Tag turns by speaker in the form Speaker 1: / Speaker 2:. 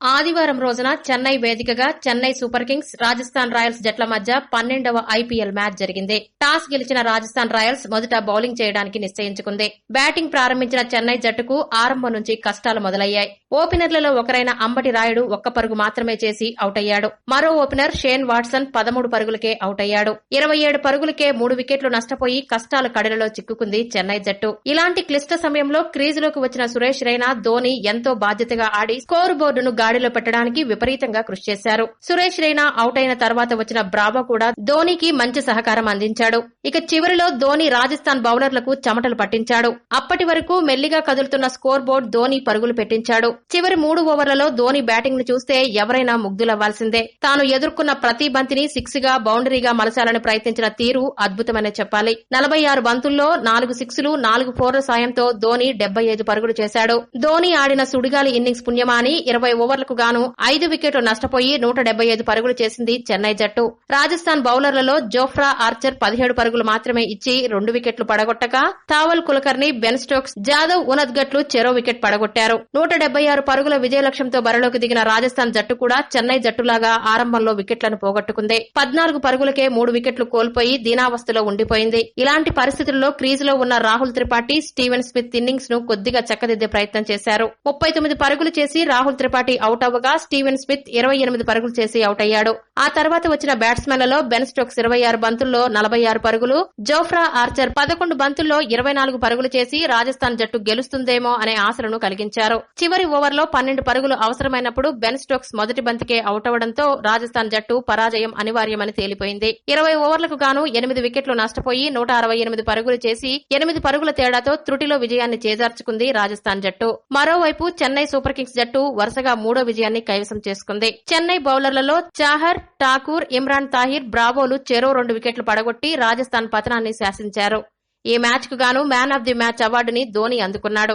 Speaker 1: ఆదివారం రోజున చెన్నై వేదికగా Chennai super kings Rajasthan royals జట్ల మధ్య పన్నెండవ ఐపీఎల్ మ్యాచ్ జరిగింది. టాస్ గెలిచిన రాజస్థాన్ రాయల్స్ మొదట బౌలింగ్ చేయడానికి నిశ్చయించుకుంది. బ్యాటింగ్ ప్రారంభించిన చెన్నై జట్టుకు ఆరంభం నుంచి కష్టాలు మొదలయ్యాయి. ఓపెనర్లలో ఒకరైన అంబటి రాయుడు ఒక్క పరుగు మాత్రమే చేసి అవుట్ అయ్యాడు మరో ఓపెనర్ షేన్ వాట్సన్ పదమూడు పరుగులకే అవుట్ అయ్యాడు ఇరవై ఏడు పరుగులకే మూడు వికెట్లు నష్టపోయి కష్టాల కడలలో చిక్కుకుంది చెన్నై జట్టు. ఇలాంటి క్లిష్ట సమయంలో క్రీజులోకి వచ్చిన సురేష్ రైనా ధోని ఎంతో బాధ్యతగా ఆడి స్కోర్ బోర్డును గాడిలో పెట్టడానికి విపరీతంగా కృషి చేశారు. సురేష్ రైనా అవుట్ అయిన తర్వాత వచ్చిన బ్రావో కూడా ధోనికి మంచి సహకారం అందించాడు. ఇక చివరిలో ధోని రాజస్థాన్ బౌలర్లకు చెమటలు పట్టించాడు. అప్పటి వరకు మెల్లిగా కదులుతున్న స్కోర్ బోర్డు ధోని పరుగులు పెట్టించాడు. చివరి మూడు ఓవర్లలో ధోని బ్యాటింగ్ను చూస్తే ఎవరైనా ముగ్ధులవ్వాల్సిందే. తాను ఎదుర్కొన్న ప్రతి బంతిని సిక్స్గా బౌండరీగా మలచాలని ప్రయత్నించిన తీరు అద్భుతమనే చెప్పాలి. నలభై ఆరు బంతుల్లో నాలుగు సిక్స్లు నాలుగు ఫోర్ల సాయంతో ధోని డెబ్బై ఐదు పరుగులు చేశాడు. ధోని ఆడిన సుడిగాలి ఇన్నింగ్స్ పుణ్యమాని ఇరవై ఓవర్లకు గాను ఐదు వికెట్లు నష్టపోయి నూట డెబ్బై ఐదు పరుగులు చేసింది చెన్నై జట్టు. రాజస్థాన్ బౌలర్లలో జోఫ్రా ఆర్చర్ పదిహేడు పరుగులు మాత్రమే ఇచ్చి రెండు వికెట్లు పడగొట్టగా తావల్ కులకర్ని బెన్ స్టోక్స్ జాదవ్ ఉనద్గట్లు చెరో వికెట్ పడగొట్టారు. నూట డెబ్బై ఆరు పరుగుల విజయ లక్ష్యంతో బరిలోకి దిగిన రాజస్థాన్ జట్టు కూడా చెన్నై జట్టులాగా ఆరంభంలో వికెట్లను పోగొట్టుకుంది. పద్నాలుగు పరుగులకే మూడు వికెట్లు కోల్పోయి దీనావస్థలో ఉండిపోయింది. ఇలాంటి పరిస్థితుల్లో క్రీజులో ఉన్న రాహుల్ త్రిపాఠి స్టీవెన్ స్మిత్ ఇన్నింగ్స్ను కొద్దిగా చక్కదిద్దే ప్రయత్నం చేశారు. ముప్పై తొమ్మిది పరుగులు చేసి రాహుల్ త్రిపాఠి అవుట్ అవ్వగా స్టీవెన్ స్మిత్ ఇరవై ఎనిమిది పరుగులు చేసి అవుట్ అయ్యాడు. ఆ తర్వాత వచ్చిన బ్యాట్స్మెన్లలో బెన్ స్టోక్స్ ఇరవై ఆరు బంతుల్లో నలభై ఆరు పరుగులు జోఫ్రా ఆర్చర్ పదకొండు బంతుల్లో ఇరవై నాలుగు పరుగులు చేసి రాజస్థాన్ జట్టు గెలుస్తుందేమో అనే ఆశలను కలిగించారు. చివరి ఓవర్లో పన్నెండు పరుగులు అవసరమైనప్పుడు బెన్ స్టోక్స్ మొదటి బంతికే అవుట్ అవడంతో రాజస్థాన్ జట్టు పరాజయం అనివార్యమని తేలిపోయింది. ఇరవై ఓవర్లకు గాను ఎనిమిది వికెట్లు నష్టపోయి నూట అరవై ఎనిమిది పరుగులు చేసి ఎనిమిది పరుగుల తేడాతో త్రుటిలో విజయాన్ని చేజార్చుకుంది రాజస్థాన్ జట్టు. మరోవైపు చెన్నై సూపర్ కింగ్స్ జట్టు వరుసగా మూడో విజయాన్ని కైవసం చేసుకుంది. చెన్నై బౌలర్లలో చాహర్ ఠాకూర్ ఇమ్రాన్ తాహిర్ బ్రావోలు చెరో రెండు వికెట్లు పడగొట్టి రాజస్థాన్ పతనాన్ని శాసించారు. ఈ మ్యాచ్కు గాను మ్యాన్ ఆఫ్ ది మ్యాచ్ అవార్డుని ధోని అందుకున్నాడు.